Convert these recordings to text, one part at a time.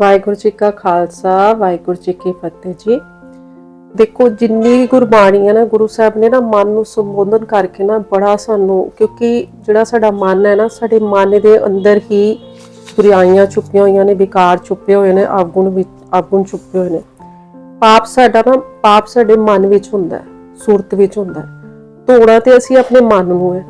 ਵਾਹਿਗੁਰੂ ਜੀ ਕਾ ਖਾਲਸਾ, ਵਾਹਿਗੁਰੂ ਜੀ ਕੀ ਫਤਿਹ ਜੀ। ਦੇਖੋ, ਜਿੰਨੀ ਗੁਰਬਾਣੀ ਹੈ ਨਾ, ਗੁਰੂ ਸਾਹਿਬ ਨੇ ਨਾ ਮਨ ਨੂੰ ਸੰਬੋਧਨ ਕਰਕੇ ਨਾ ਬੜਾ ਸਾਨੂੰ, ਕਿਉਂਕਿ ਜਿਹੜਾ ਸਾਡਾ ਮਨ ਹੈ ਨਾ, ਸਾਡੇ ਮਨ ਦੇ ਅੰਦਰ ਹੀ ਬੁਰਾਈਆਂ ਛੁਪੀਆਂ ਹੋਈਆਂ ਨੇ, ਵਿਕਾਰ ਛੁਪੇ ਹੋਏ ਨੇ ਅਵਗੁਣ ਵਿੱਚ ਅਵਗੁਣ ਛੁਪੇ ਹੋਏ ਨੇ। ਪਾਪ ਸਾਡਾ ਨਾ, ਪਾਪ ਸਾਡੇ ਮਨ ਵਿੱਚ ਹੁੰਦਾ ਹੈ, ਸੁਰਤ ਵਿੱਚ ਹੁੰਦਾ ਹੈ। ਧੋਣਾ ਤੇ ਅਸੀਂ ਆਪਣੇ ਮਨ ਨੂੰ ਹੈ।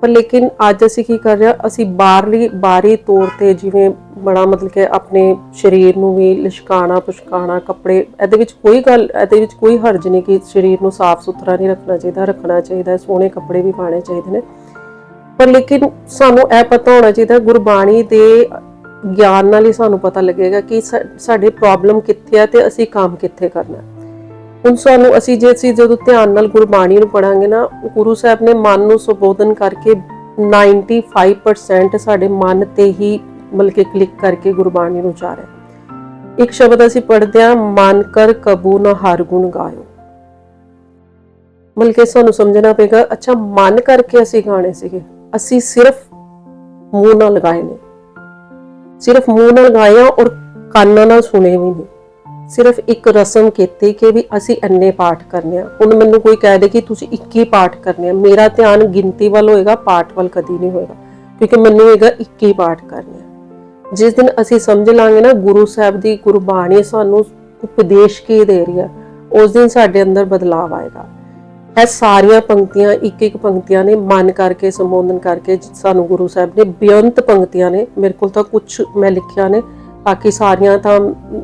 ਪਰ ਲੇਕਿਨ ਅੱਜ ਅਸੀਂ ਕੀ ਕਰ ਰਹੇ ਹਾਂ, ਅਸੀਂ ਬਾਹਰਲੀ, ਬਾਹਰੀ ਤੌਰ ਤੇ ਜਿਵੇਂ ਬੜਾ ਮਤਲਬ ਕਿ ਆਪਣੇ ਸਰੀਰ ਨੂੰ ਵੀ ਲਿਸ਼ਕਾਣਾ, ਪੁਸ਼ਕਾਣਾ, ਕੱਪੜੇ, ਇਹਦੇ ਵਿੱਚ ਕੋਈ ਗੱਲ, ਇਹਦੇ ਵਿੱਚ ਕੋਈ ਹਰਜ ਨਹੀਂ ਕਿ ਸਰੀਰ ਨੂੰ ਸਾਫ਼ ਸੁਥਰਾ ਨਹੀਂ ਰੱਖਣਾ ਚਾਹੀਦਾ ਰੱਖਣਾ ਚਾਹੀਦਾ, ਸੋਹਣੇ ਕੱਪੜੇ ਵੀ ਪਾਣੇ ਚਾਹੀਦੇ ਨੇ। ਪਰ ਲੇਕਿਨ ਸਾਨੂੰ ਇਹ ਪਤਾ ਹੋਣਾ ਚਾਹੀਦਾ, ਗੁਰਬਾਣੀ ਦੇ ਗਿਆਨ ਨਾਲ ਹੀ ਸਾਨੂੰ ਪਤਾ ਲੱਗੇਗਾ ਕਿ ਸਾ- ਸਾਡੇ ਪ੍ਰੋਬਲਮ ਕਿੱਥੇ ਆ ਤੇ ਅਸੀਂ ਕੰਮ ਕਿੱਥੇ ਕਰਨਾ। ਹੈ ਹੁਣ ਸਾਨੂੰ ਅਸੀਂ ਜੇ ਅਸੀਂ ਜਦੋਂ ਧਿਆਨ ਨਾਲ ਗੁਰਬਾਣੀ ਨੂੰ ਪੜਾਂਗੇ ਨਾ, ਗੁਰੂ ਸਾਹਿਬ ਨੇ ਮਨ ਨੂੰ ਸੰਬੋਧਨ ਕਰਕੇ 95% ਸਾਡੇ ਮਨ ਤੇ ਹੀ ਮਤਲਬ ਕਿ ਕਲਿੱਕ ਕਰਕੇ ਗੁਰਬਾਣੀ ਨੂੰ ਉਚਾਰਿਆ। ਇੱਕ ਸ਼ਬਦ ਅਸੀਂ ਪੜ੍ਹਦੇ ਹਾਂ, ਮਨ ਕਰ ਕਬੂ ਨਾ ਹਰ ਗੁਣ ਗਾਇਓ। ਮਤਲਬ ਕਿ ਸਾਨੂੰ ਸਮਝਣਾ ਪਏਗਾ, ਅੱਛਾ ਮਨ ਕਰਕੇ ਅਸੀਂ ਗਾਣੇ ਸੀਗੇ, ਅਸੀਂ ਸਿਰਫ ਮੂੰਹ ਨਾਲ ਗਾਏ ਨੇ। ਸਿਰਫ ਮੂੰਹ ਨਾਲ ਗਾਇਆ ਔਰ ਕੰਨਾਂ ਨਾਲ ਸੁਣੇ ਵੀ ਨਹੀਂ ਸਿਰਫ ਇੱਕ ਰਸਮ ਕੀਤੀ ਕਿ ਵੀ ਅਸੀਂ ਇੰਨੇ ਪਾਠ ਕਰਨੇ ਆ। ਹੁਣ ਮੈਨੂੰ ਕੋਈ ਕਹਿ ਦੇ ਕਿ ਤੁਸੀਂ 21 ਪਾਠ ਕਰਨੇ ਆ। ਮੇਰਾ ਧਿਆਨ ਗਿਣਤੀ ਵੱਲ ਹੋਏਗਾ, ਪਾਠ ਵੱਲ ਕਦੀ ਨਹੀਂ ਹੋਏਗਾ, ਕਿਉਂਕਿ ਮੈਨੂੰ ਹੈਗਾ 21 ਪਾਠ ਕਰਨੇ ਆ। ਜਿਸ ਦਿਨ ਅਸੀਂ ਸਮਝ ਲਾਂਗੇ ਨਾ, ਗੁਰੂ ਸਾਹਿਬ ਦੀ ਗੁਰਬਾਣੀ ਸਾਨੂੰ ਉਪਦੇਸ਼ ਕੀ ਦੇ ਰਹੀ ਹੈ ਉਸ ਦਿਨ ਸਾਡੇ ਅੰਦਰ ਬਦਲਾਅ ਆਏਗਾ। ਇਹ ਸਾਰੀਆਂ ਪੰਕਤੀਆਂ ਇੱਕ ਇੱਕ ਪੰਕਤੀਆਂ ਨੇ ਮਨ ਕਰਕੇ, ਸੰਬੋਧਨ ਕਰਕੇ ਸਾਨੂੰ ਗੁਰੂ ਸਾਹਿਬ ਨੇ ਬੇਅੰਤ ਪੰਕਤੀਆਂ ਨੇ, ਮੇਰੇ ਕੋਲ ਤਾਂ ਕੁਝ ਮੈਂ ਲਿਖਿਆ ਨੇ। ਬਾਕੀ ਸਾਰੀਆਂ ਤਾਂ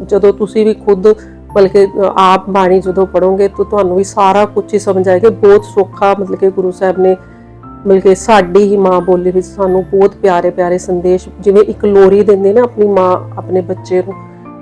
ਜਦੋਂ ਤੁਸੀਂ ਵੀ ਖੁਦ ਬਲਕਿ ਆਪ ਬਾਣੀ ਜਦੋਂ ਪੜੋਗੇ ਤਾਂ ਤੁਹਾਨੂੰ ਵੀ ਸਾਰਾ ਕੁਝ ਹੀ ਸਮਝ ਆਏਗਾ। ਬਹੁਤ ਸੌਖਾ, ਮਤਲਬ ਕਿ ਗੁਰੂ ਸਾਹਿਬ ਨੇ, ਮਤਲਬ ਕਿ ਸਾਡੀ ਹੀ ਮਾਂ ਬੋਲੀ ਵਿੱਚ ਸਾਨੂੰ ਬਹੁਤ ਪਿਆਰੇ ਪਿਆਰੇ ਸੰਦੇਸ਼ ਜਿਵੇਂ ਇੱਕ ਲੋਰੀ ਦਿੰਦੇ ਨਾ ਆਪਣੀ ਮਾਂ, ਆਪਣੇ ਬੱਚੇ ਨੂੰ,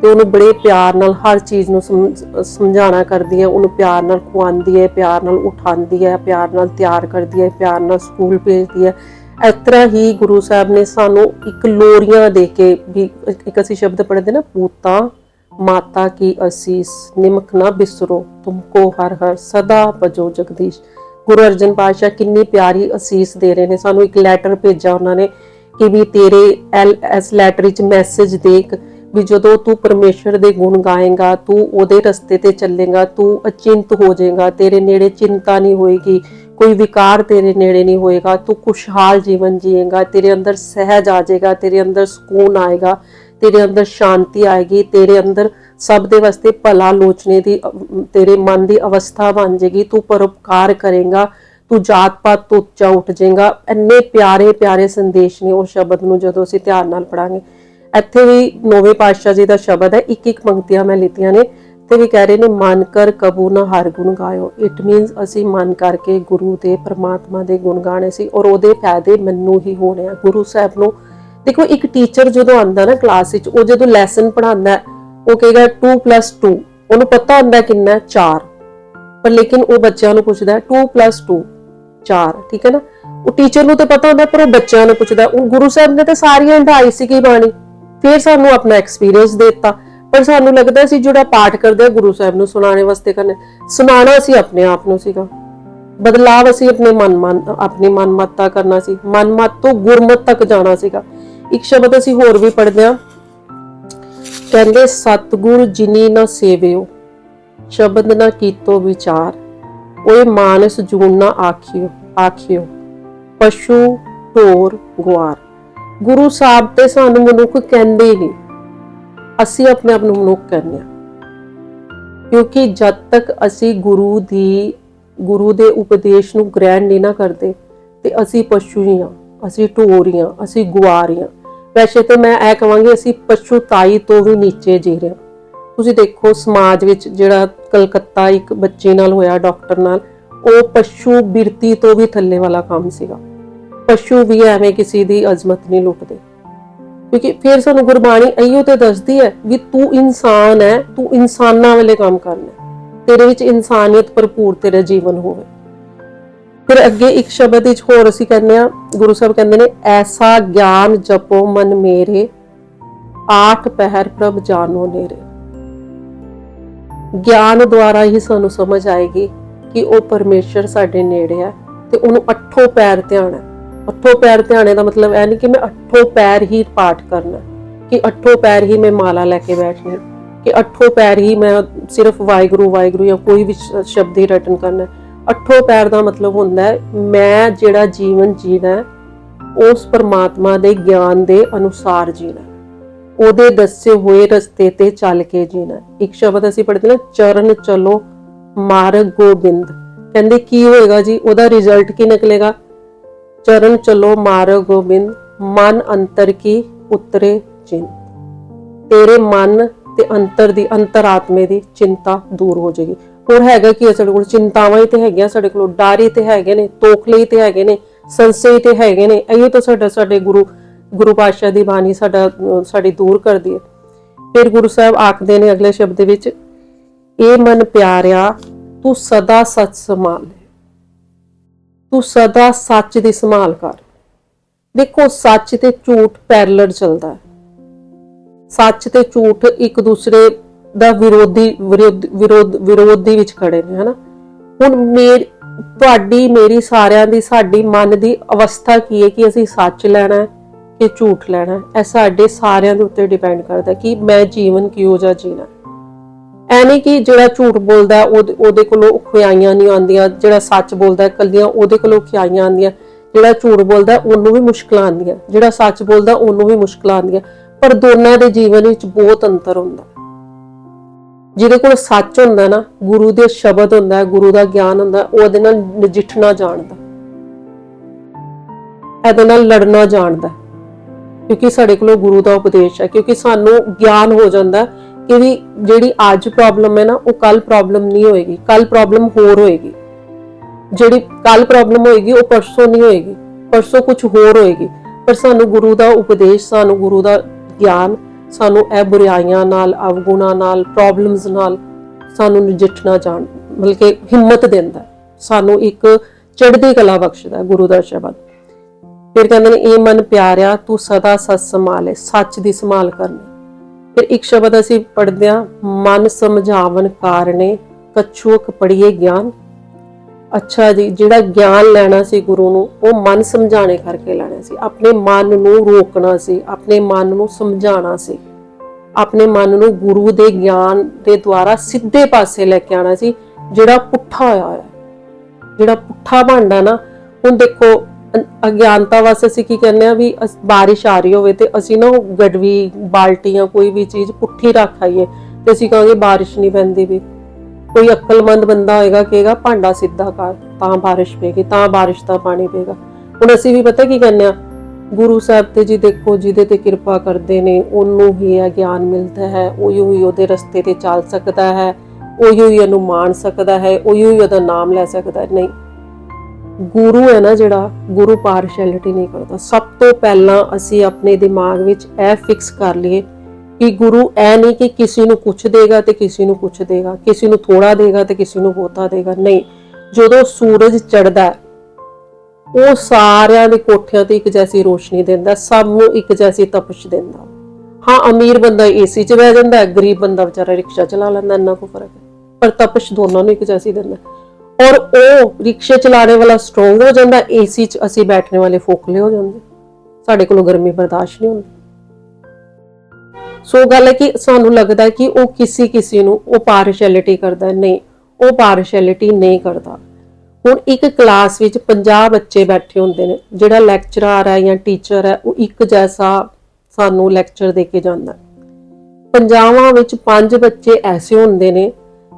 ਤੇ ਉਹਨੂੰ ਬੜੇ ਪਿਆਰ ਨਾਲ ਹਰ ਚੀਜ਼ ਨੂੰ ਸਮ- ਸਮਝਾਣਾ ਕਰਦੀ ਹੈ। ਉਹਨੂੰ ਪਿਆਰ ਨਾਲ ਖਵਾਉਂਦੀ ਹੈ, ਪਿਆਰ ਨਾਲ ਉਠਾਉਂਦੀ ਹੈ, ਪਿਆਰ ਨਾਲ ਤਿਆਰ ਕਰਦੀ ਹੈ, ਪਿਆਰ ਨਾਲ ਸਕੂਲ ਭੇਜਦੀ ਹੈ। ਇਸ ਤਰ੍ਹਾਂ ਹੀ ਗੁਰੂ ਸਾਹਿਬ ਨੇ ਸਾਨੂੰ ਇੱਕ ਲੋਰੀਆਂ ਦੇ ਕੇ ਵੀ ਇੱਕ ਅਸੀਂ ਸ਼ਬਦ ਪੜ੍ਹਦੇ ਨਾ, ਪੂਤਾ, ਮਾਤਾ ਕੀ ਅਸੀਸ, ਨਿਮਕ ਨਾ ਬਿਸਰੋ ਤੁਮਕੋ ਹਰ ਹਰ, ਸਦਾ ਭਜੋ ਜਗਦੀਸ਼। ਗੁਰੂ ਅਰਜਨ ਪਾਤਸ਼ਾਹ ਕਿੰਨੀ ਪਿਆਰੀ ਅਸੀਸ ਦੇ ਰਹੇ ਨੇ। ਸਾਨੂੰ ਇੱਕ ਲੈਟਰ ਭੇਜਿਆ ਉਹਨਾਂ ਨੇ ਕਿ ਵੀ ਤੇਰੇ ਐਲ ਇਸ ਲੈਟਰ ਵਿੱਚ ਮੈਸੇਜ ਦੇਖ ਵੀ ਜਦੋਂ ਤੂੰ ਪਰਮੇਸ਼ਰ ਦੇ ਗੁਣ ਗਾਏਗਾ, ਤੂੰ ਉਹਦੇ ਰਸਤੇ ਤੇ ਚੱਲੇਗਾ, ਤੂੰ ਅਚਿੰਤ ਹੋ ਜਾਏਗਾ, ਤੇਰੇ ਨੇੜੇ ਚਿੰਤਾ ਨਹੀਂ ਹੋਏਗੀ, ਕੋਈ ਵਿਕਾਰ ਤੇਰੇ ਨੇੜੇ ਨਹੀਂ ਹੋਏਗਾ, ਤੂੰ ਖੁਸ਼ਹਾਲ ਜੀਵਨ ਜੀਏਗਾ, ਤੇਰੇ ਅੰਦਰ ਸਹਿਜ ਆ ਜਾਏਗਾ, ਤੇਰੇ ਅੰਦਰ ਸਕੂਨ ਆਏਗਾ, ਤੇਰੇ ਅੰਦਰ ਸ਼ਾਂਤੀ ਆਏਗੀ, ਤੇਰੇ ਅੰਦਰ ਸਭ ਦੇ ਵਾਸਤੇ ਭਲਾ ਲੋਚਨੇ ਦੀ, ਤੇਰੇ ਮਨ ਦੀ ਅਵਸਥਾ ਬਣ ਜਾਏਗੀ, ਤੂੰ ਪਰਉਪਕਾਰ ਕਰੇਗਾ, ਤੂੰ ਜਾਤ ਪਾਤ ਤੋਂ ਉੱਚਾ ਉੱਠ ਜਾਏਗਾ, ਇੰਨੇ ਪਿਆਰੇ ਪਿਆਰੇ ਸੰਦੇਸ਼ ਨੇ ਉਹ ਸ਼ਬਦ ਨੂੰ ਜਦੋਂ ਅਸੀਂ ਧਿਆਨ ਨਾਲ ਪੜਾਂਗੇ ਇੱਥੇ ਵੀ ਨੌਵੇਂ ਪਾਤਸ਼ਾਹ ਜੀ ਦਾ ਸ਼ਬਦ ਹੈ, ਇੱਕ ਇੱਕ ਪੰਕਤੀਆਂ ਮੈਂ ਲਿਤੀਆਂ ਨੇ। ਤੇ ਵੀ ਕਹਿ ਰਹੇ ਨੇ, ਮਨ ਕਰ ਕਬੂ ਨਾ ਹਰ ਗੁਣ ਗਾਇਓ। ਇਟ ਮੀਨਸ ਅਸੀਂ ਮਨ ਕਰਕੇ ਗੁਰੂ ਦੇ ਪ੍ਰਮਾਤਮਾ ਦੇ ਗੁਣ ਗਾਣੇ ਸੀ ਔਰ ਉਹਦੇ ਫਾਇਦੇ ਮੈਨੂੰ ਹੀ ਹੋਣੇ ਆ। ਗੁਰੂ ਸਾਹਿਬ ਨੂੰ ਦੇਖੋ, ਇੱਕ ਟੀਚਰ ਜਦੋਂ ਆਂਦਾ ਨਾ ਕਲਾਸ ਵਿੱਚ, ਉਹ ਜਦੋਂ ਲੈਸਨ ਪੜਾਉਂਦਾ ਉਹ ਕਹੇਗਾ 2 2 ਉਹਨੂੰ ਪਤਾ ਹੁੰਦਾ ਕਿੰਨਾ ਹੈ? 4 ਪਰ ਲੇਕਿਨ ਉਹ ਬੱਚਿਆਂ ਨੂੰ ਪੁੱਛਦਾ ਹੈ 2 2 4 ਠੀਕ ਹੈ ਨਾ? ਉਹ ਟੀਚਰ ਨੂੰ ਤਾਂ ਪਤਾ ਹੁੰਦਾ, ਪਰ ਉਹ ਬੱਚਿਆਂ ਨੂੰ ਪੁੱਛਦਾ। ਉਹ ਗੁਰੂ ਸਾਹਿਬ ਨੇ ਤਾਂ ਸਾਰੀਆਂ ਢਾਈ ਸੀ ਕੀ ਬਾਣੀ? ਫਿਰ ਸਾਨੂੰ ਆਪਣਾ ਐਕਸਪੀਰੀਅੰਸ ਦਿੱਤਾ। ਪਰ ਸਾਨੂੰ ਲੱਗਦਾ ਸੀ ਜਿਹੜਾ ਪਾਠ ਕਰਦੇ ਆ, ਗੁਰੂ ਸਾਹਿਬ ਨੂੰ ਸੁਣਾਉਣੇ ਵਾਸਤੇ ਕਰਨੇ, ਸੁਣਾਉਣਾ ਸੀ ਆਪਣੇ ਆਪ ਨੂੰ ਸੀਗਾ। ਬਦਲਾਵ ਅਸੀਂ ਆਪਣੇ ਮਨ ਮਨ, ਆਪਣੀ ਮਨਮੱਤਾ ਕਰਨਾ ਸੀ। ਮਨਮਤ ਤੋਂ ਗੁਰਮਤ ਤੱਕ ਜਾਣਾ ਸੀਗਾ। ਇੱਕ ਸ਼ਬਦ ਅਸੀਂ ਹੋਰ ਵੀ ਪੜ੍ਹਦੇ ਹਾਂ। ਕਹਿੰਦੇ, ਸਤਗੁਰ ਜਿਨੀ ਨਾ ਸੇਵਿਓ, ਸ਼ਬਦ ਨਾ ਕੀਤੋ ਵਿਚਾਰ, ਓਏ ਮਾਨਸ ਜੂਨ ਨਾ ਆਖਿਓ ਆਖਿਓ, ਪਸ਼ੂ ਢੋਰ ਗੁਆਰ। ਗੁਰੂ ਸਾਹਿਬ ਤੇ ਸਾਨੂੰ ਮਨੁੱਖ ਕਹਿੰਦੇ ਹੀ ਨਹੀਂ ਅਸੀਂ ਆਪਣੇ ਆਪ ਨੂੰ ਮਨੁੱਖ ਕਹਿੰਦੇ ਹਾਂ। ਕਿਉਂਕਿ ਜਦ ਤੱਕ ਅਸੀਂ ਗੁਰੂ ਦੀ, ਗੁਰੂ ਦੇ ਉਪਦੇਸ਼ ਨੂੰ ਗ੍ਰਹਿਣ ਨਹੀਂ ਨਾ ਕਰਦੇ, ਤੇ ਅਸੀਂ ਪਸ਼ੂ ਹੀ ਹਾਂ, ਅਸੀਂ ਢੋਰ ਹੀ ਹਾਂ, ਅਸੀਂ ਗੁਆਰ ਹੀ ਹਾਂ। ਵੈਸੇ ਤੇ ਮੈਂ ਇਹ ਕਹਾਂਗੀ, ਅਸੀਂ ਪਸ਼ੂ ਤਾਈ ਤੋਂ ਵੀ ਨੀਚੇ ਜੀ ਰਹੇ ਹਾਂ। ਤੁਸੀਂ ਦੇਖੋ, ਸਮਾਜ ਵਿੱਚ ਜਿਹੜਾ ਕਲਕੱਤਾ ਇੱਕ ਬੱਚੇ ਨਾਲ ਹੋਇਆ, ਡਾਕਟਰ ਨਾਲ, ਉਹ ਪਸ਼ੂ ਬਿਰਤੀ ਤੋਂ ਵੀ ਥੱਲੇ ਵਾਲਾ ਕੰਮ ਸੀਗਾ। ਪਸ਼ੂ ਵੀ ਐਵੇਂ ਕਿਸੇ ਦੀ ਅਜ਼ਮਤ ਨਹੀਂ ਲੁੱਟਦੇ। ਕਿਉਂਕਿ ਫਿਰ ਸਾਨੂੰ ਗੁਰਬਾਣੀ ਅਈਓ ਤੇ ਦੱਸਦੀ ਹੈ ਵੀ ਤੂੰ ਇਨਸਾਨ ਹੈ, ਤੂੰ ਇਨਸਾਨਾਂ ਵਾਲੇ ਕੰਮ ਕਰਨਾ ਤੇਰੇ ਵਿੱਚ ਇਨਸਾਨੀਅਤ ਭਰਪੂਰ ਤੇਰਾ ਜੀਵਨ ਹੋਵੇ। ਫਿਰ ਅੱਗੇ ਇੱਕ ਸ਼ਬਦ ਵਿੱਚ ਹੋਰ ਅਸੀਂ ਕਹਿੰਦੇ ਆ ਗੁਰੂ ਸਾਹਿਬ ਕਹਿੰਦੇ ਨੇ, ਐਸਾ ਗਿਆਨ ਜਪੋ ਮਨ ਮੇਰੇ, ਆਠ ਪਹਿਰ ਪ੍ਰਭ ਜਾਨੋ ਨੇਰੇ। ਗਿਆਨ ਦੁਆਰਾ ਹੀ ਸਾਨੂੰ ਸਮਝ ਆਏਗੀ ਕਿ ਉਹ ਪਰਮੇਸ਼ਰ ਸਾਡੇ ਨੇੜੇ ਹੈ ਤੇ ਉਹਨੂੰ ਅੱਠੋਂ ਪੈਰ ਧਿਆਣਾ ਹੈ। ਅੱਠੋਂ ਪੈਰ ਧਿਆਣੇ ਦਾ ਮਤਲਬ ਇਹ ਨਹੀਂ ਕਿ ਮੈਂ ਅੱਠੋਂ ਪੈਰ ਹੀ ਪਾਠ ਕਰਨਾ, ਕਿ ਅੱਠੋਂ ਪੈਰ ਹੀ ਮੈਂ ਮਾਲਾ ਲੈ ਕੇ ਬੈਠਣੀ, ਕਿ ਅੱਠੋਂ ਪੈਰ ਹੀ ਮੈਂ ਸਿਰਫ ਵਾਹਿਗੁਰੂ ਵਾਹਿਗੁਰੂ ਜਾਂ ਕੋਈ ਵੀ ਸ਼ਬਦ ਹੀ ਰਟਨ ਕਰਨਾ। ਅੱਠੋਂ ਪੈਰ ਦਾ ਮਤਲਬ ਹੁੰਦਾ ਹੈ, ਮੈਂ ਜਿਹੜਾ ਜੀਵਨ ਜੀਣਾ ਉਸ ਪਰਮਾਤਮਾ ਦੇ ਗਿਆਨ ਦੇ ਅਨੁਸਾਰ ਜੀਣਾ ਉਹਦੇ ਦੱਸੇ ਹੋਏ ਰਸਤੇ ਤੇ ਚੱਲ ਕੇ ਜੀਣਾ ਇੱਕ ਸ਼ਬਦ ਅਸੀਂ ਪੜ੍ਹਦੇ ਨਾ, ਚਰਨ ਚਲੋ ਮਾਰਗ ਗੋਬਿੰਦ। ਕਹਿੰਦੇ ਕੀ ਹੋਏਗਾ ਜੀ? ਉਹਦਾ ਰਿਜ਼ਲਟ ਕੀ ਨਿਕਲੇਗਾ? ਚਰਨ ਚਲੋ ਮਾਰਗ ਗੋਬਿੰਦ ਮਨ ਅੰਤਰ ਕੀ ਉਤਰੇ ਚਿੰਤ ਤੇਰੇ ਮਨ ਤੇ ਅੰਤਰ ਦੀ ਅੰਤਰਾਤਮੇ ਦੀ ਚਿੰਤਾ ਦੂਰ ਹੋ ਜਾਏਗੀ ਹੋਰ ਹੈਗਾ ਕੀ ਸਾਡੇ ਕੋਲ ਚਿੰਤਾਵਾਂ ਹੀ ਤੇ ਹੈਗੀਆਂ ਸਾਡੇ ਕੋਲ ਡਰ ਹੀ ਤੇ ਹੈਗੇ ਨੇ ਤੋਖਲੇ ਹੀ ਤੇ ਹੈਗੇ ਨੇ ਸੰਸ਼ੇ ਤੇ ਹੈਗੇ ਨੇ ਇਹ ਤਾਂ ਸਾਡਾ ਸਾਡੇ ਗੁਰੂ ਗੁਰੂ ਪਾਤਸ਼ਾਹ ਦੀ ਬਾਣੀ ਸਾਡਾ ਸਾਡੀ ਦੂਰ ਕਰਦੀ ਹੈ ਫਿਰ ਗੁਰੂ ਸਾਹਿਬ ਆਖਦੇ ਨੇ ਅਗਲੇ ਸ਼ਬਦ ਦੇ ਵਿੱਚ ਇਹ ਮਨ ਪਿਆਰਿਆ ਤੂੰ ਸਦਾ ਸੱਚ ਸੰਭਾਲ ਤੂੰ ਸਦਾ ਸੱਚ ਦੀ ਸੰਭਾਲ ਕਰ। ਦੇਖੋ, ਸੱਚ ਤੇ ਝੂਠ ਪੈਰਲਲ ਚੱਲਦਾ ਹੈ। ਸੱਚ ਤੇ ਝੂਠ ਇੱਕ ਦੂਸਰੇ ਦਾ ਵਿਰੋਧੀ, ਵਿਰੋਧ ਵਿਰੋਧ, ਵਿਰੋਧੀ ਵਿੱਚ ਖੜੇ ਨੇ, ਹਨਾ? ਹੁਣ ਮੇਰ ਤੁਹਾਡੀ, ਮੇਰੀ ਸਾਰਿਆਂ ਦੀ, ਸਾਡੀ ਮਨ ਦੀ ਅਵਸਥਾ ਕੀ ਹੈ ਕਿ ਅਸੀਂ ਸੱਚ ਲੈਣਾ ਹੈ ਕਿ ਝੂਠ ਲੈਣਾ ਹੈ? ਇਹ ਸਾਡੇ ਸਾਰਿਆਂ ਦੇ ਉੱਤੇ ਡਿਪੈਂਡ ਕਰਦਾ ਕਿ ਮੈਂ ਜੀਵਨ ਕਿਉਂ ਜਿਹਾ ਜੀਣਾ ਹੈ। ਨਹੀਂ ਕਿ ਜਿਹੜਾ ਝੂਠ ਬੋਲਦਾ ਉਹਦੇ ਕੋਲੋਂ ਖੁਆਈਆਂ ਨਹੀਂ ਆਉਂਦੀਆਂ ਜਿਹੜਾ ਸੱਚ ਬੋਲਦਾ ਹੈ, ਕੱਲੀਆਂ ਉਹਦੇ ਕੋਲੋਂ ਖੁਆਈਆਂ ਆਉਂਦੀਆਂ। ਜਿਹੜਾ ਝੂਠ ਬੋਲਦਾ ਉਹਨੂੰ ਵੀ ਮੁਸ਼ਕਲਾਂ ਆਉਂਦੀਆਂ। ਜਿਹੜਾ ਸੱਚ ਬੋਲਦਾ ਉਹਨੂੰ ਵੀ ਮੁਸ਼ਕਲਾਂ ਆਉਂਦੀਆਂ। ਪਰ ਦੋਨਾਂ ਦੇ ਜੀਵਨ ਵਿੱਚ ਬਹੁਤ ਅੰਤਰ ਹੁੰਦਾ। ਜਿਹਦੇ ਕੋਲ ਸੱਚ ਹੁੰਦਾ ਨਾ ਗੁਰੂ ਦੇ ਸ਼ਬਦ ਹੁੰਦਾ ਗੁਰੂ ਦਾ ਗਿਆਨ ਹੁੰਦਾ ਉਹਦੇ ਨਾਲ ਨਜਿੱਠਣਾ ਜਾਣਦਾ। ਇਹਦੇ ਨਾਲ ਲੜਨਾ ਜਾਣਦਾ। ਕਿਉਂਕਿ ਸਾਡੇ ਕੋਲ ਗੁਰੂ ਦਾ ਉਪਦੇਸ਼ ਹੈ ਕਿਉਂਕਿ ਸਾਨੂੰ ਗਿਆਨ ਹੋ ਜਾਂਦਾ ਹੈ ਕਿ ਵੀ ਜਿਹੜੀ ਅੱਜ ਪ੍ਰੋਬਲਮ ਹੈ ਨਾ, ਉਹ ਕੱਲ ਪ੍ਰੋਬਲਮ ਨਹੀਂ ਹੋਏਗੀ। ਕੱਲ ਪ੍ਰੋਬਲਮ ਹੋਰ ਹੋਏਗੀ। ਜਿਹੜੀ ਕੱਲ ਪ੍ਰੋਬਲਮ ਹੋਏਗੀ, ਉਹ ਪਰਸੋਂ ਨਹੀਂ ਹੋਏਗੀ। ਪਰਸੋਂ ਕੁਝ ਹੋਰ ਹੋਏਗੀ। ਪਰ ਸਾਨੂੰ ਗੁਰੂ ਦਾ ਉਪਦੇਸ਼, ਸਾਨੂੰ ਗੁਰੂ ਦਾ ਗਿਆਨ, ਸਾਨੂੰ ਇਹ ਬੁਰਾਈਆਂ ਨਾਲ, ਅਵਗੁਣਾਂ ਨਾਲ ਪ੍ਰੋਬਲਮਸ ਨਾਲ ਸਾਨੂੰ ਨਜਿੱਠਣਾ ਜਾਣ ਮਤਲਬ ਕਿ ਹਿੰਮਤ ਦਿੰਦਾ ਸਾਨੂੰ ਇੱਕ ਚੜ੍ਹਦੀ ਕਲਾ ਬਖਸ਼ਦਾ ਗੁਰੂ ਦਾ ਸ਼ਬਦ। ਫਿਰ ਕਹਿੰਦੇ ਨੇ, ਇਹ ਮਨ ਪਿਆਰਿਆ, ਤੂੰ ਸਦਾ ਸੱਚ ਸੰਭਾਲੇ, ਸੱਚ ਦੀ ਸੰਭਾਲ ਕਰਨੀ। ਫਿਰ ਇੱਕ ਸ਼ਬਦ ਅਸੀਂ ਪੜ੍ਹਦੇ ਹਾਂ, ਮਨ ਸਮਝਾਵਨ ਕਾਰਣੇ ਕਛੂਕ ਪੜੀਏ ਗਿਆਨ। ਅੱਛਾ ਜੀ, ਜਿਹੜਾ ਗਿਆਨ ਲੈਣਾ ਸੀ ਗੁਰੂ ਨੂੰ, ਉਹ ਮਨ ਸਮਝਾਣੇ ਕਰਕੇ ਲੈਣਾ ਸੀ। ਆਪਣੇ ਮਨ ਨੂੰ ਰੋਕਣਾ ਸੀ, ਆਪਣੇ ਮਨ ਨੂੰ ਸਮਝਾਉਣਾ ਸੀ। ਆਪਣੇ ਮਨ ਨੂੰ ਗੁਰੂ ਦੇ ਗਿਆਨ ਦੇ ਦੁਆਰਾ ਸਿੱਧੇ ਪਾਸੇ ਲੈ ਕੇ ਆਣਾ ਸੀ, ਜਿਹੜਾ ਪੁੱਠਾ ਹੋਇਆ ਹੋਇਆ। ਹੈ। ਜਿਹੜਾ ਪੁੱਠਾ ਭਾਂਡਾ ਨਾ, ਹੁਣ ਦੇਖੋ ਅਗਿਆਨਤਾ ਵਾਸਤੇ ਅਸੀਂ ਕੀ ਕਹਿੰਦੇ ਆ ਵੀ ਅਸ- ਬਾਰਿਸ਼ ਆ ਰਹੀ ਹੋਵੇ ਤੇ ਅਸੀਂ ਨਾ ਉਹ ਗੜਵੀ ਬਾਲਟੀ ਜਾਂ ਕੋਈ ਵੀ ਚੀਜ਼ ਪੁੱਠੀ ਰੱਖ ਆਈਏ ਤੇ ਅਸੀਂ ਕਹਾਂਗੇ ਬਾਰਿਸ਼ ਨਹੀਂ ਪੈਂਦੀ ਵੀ। ਕੋਈ ਅਕਲਮੰਦ ਬੰਦਾ ਹੋਏਗਾ ਕਹੇਗਾ ਭਾਂਡਾ ਸਿੱਧਾ ਕਰ, ਤਾਂ ਬਾਰਿਸ਼ ਪਏਗੀ, ਤਾਂ ਬਾਰਿਸ਼ ਦਾ ਪਾਣੀ ਪਏਗਾ। ਹੁਣ ਅਸੀਂ ਵੀ ਪਤਾ ਕੀ ਕਹਿੰਦੇ ਆ ਗੁਰੂ ਸਾਹਿਬ ਤੇ ਜੀ ਦੇਖੋ, ਜਿਹਦੇ ਤੇ ਕਿਰਪਾ ਕਰਦੇ ਨੇ, ਉਹਨੂੰ ਹੀ ਇਹ ਗਿਆਨ ਮਿਲਦਾ ਹੈ ਉਹੀ ਹੀ ਉਹਦੇ ਰਸਤੇ ਤੇ ਚੱਲ ਸਕਦਾ ਹੈ ਉਹੀ ਹੀ ਇਹਨੂੰ ਮਾਣ ਸਕਦਾ ਹੈ ਉਹੀ ਹੀ ਉਹਦਾ ਨਾਮ ਲੈ ਸਕਦਾ ਨਹੀਂ ਗੁਰੂ ਹੈ ਨਾ ਜਿਹੜਾ, ਗੁਰੂ ਪਾਰਸ਼ੈਲਿਟੀ ਨਹੀਂ ਕਰਦਾ। ਸਭ ਤੋਂ ਪਹਿਲਾਂ ਅਸੀਂ ਆਪਣੇ ਦਿਮਾਗ ਵਿੱਚ ਇਹ ਫਿਕਸ ਕਰ ਲਈਏ ਕਿ ਗੁਰੂ ਐ ਨਹੀਂ ਕਿ ਕਿਸੇ ਨੂੰ ਕੁਛ ਦੇਗਾ ਤੇ ਕਿਸੇ ਨੂੰ ਕੁਛ ਦੇਗਾ, ਕਿਸੇ ਨੂੰ ਥੋੜਾ ਦੇਗਾ ਤੇ ਕਿਸੇ ਨੂੰ ਬਹੁਤਾ ਦੇਗਾ। ਨਹੀਂ, ਜਦੋਂ ਸੂਰਜ ਚੜਦਾ ਉਹ ਸਾਰਿਆਂ ਦੇ ਕੋਠਿਆਂ ਤੇ ਇੱਕ ਜੈਸੀ ਰੋਸ਼ਨੀ ਦਿੰਦਾ, ਸਭ ਨੂੰ ਇੱਕ ਜੈਸੀ ਤਪਸ਼ ਦਿੰਦਾ। ਹਾਂ, ਅਮੀਰ ਬੰਦਾ ਏਸੀ 'ਚ ਬਹਿ ਜਾਂਦਾ ਗਰੀਬ ਬੰਦਾ ਵਿਚਾਰਾ ਰਿਕਸ਼ਾ ਚਲਾ ਲੈਂਦਾ, ਇੰਨਾ ਕੋ ਫ਼ਰਕ ਹੈ। ਪਰ ਤਪਸ਼ ਦੋਨਾਂ ਨੂੰ ਇੱਕ ਜੈਸੀ ਦਿੰਦਾ। ਔਰ ਉਹ ਰਿਕਸ਼ੇ ਚਲਾਣੇ ਵਾਲਾ ਸਟਰੋਂਗ ਹੋ ਜਾਂਦਾ ਏਸੀ 'ਚ ਅਸੀਂ ਬੈਠਣੇ ਵਾਲੇ ਫੋਕਲੇ ਹੋ ਜਾਂਦੇ। ਸਾਡੇ ਕੋਲੋਂ ਗਰਮੀ ਬਰਦਾਸ਼ਤ ਨਹੀਂ ਹੁੰਦੀ। ਸੋ ਗੱਲ ਹੈ ਕਿ ਸਾਨੂੰ ਲੱਗਦਾ ਕਿ ਉਹ ਕਿਸੇ ਕਿਸੇ ਨੂੰ ਉਹ ਪਾਰਸ਼ੈਲਿਟੀ ਕਰਦਾ, ਨਹੀਂ, ਉਹ ਪਾਰਸ਼ੈਲਿਟੀ ਨਹੀਂ ਕਰਦਾ। ਹੁਣ ਇੱਕ ਕਲਾਸ ਵਿੱਚ 50 ਬੱਚੇ ਬੈਠੇ ਹੁੰਦੇ ਨੇ, ਜਿਹੜਾ ਲੈਕਚਰਰ ਹੈ ਜਾਂ ਟੀਚਰ ਹੈ, ਉਹ ਇੱਕ ਜੈਸਾ ਸਾਨੂੰ ਲੈਕਚਰ ਦੇ ਕੇ ਜਾਂਦਾ। ਹੈ ਪੰਜਾਵਾਂ ਵਿੱਚ ਪੰਜ ਬੱਚੇ ਐਸੇ ਹੁੰਦੇ ਨੇ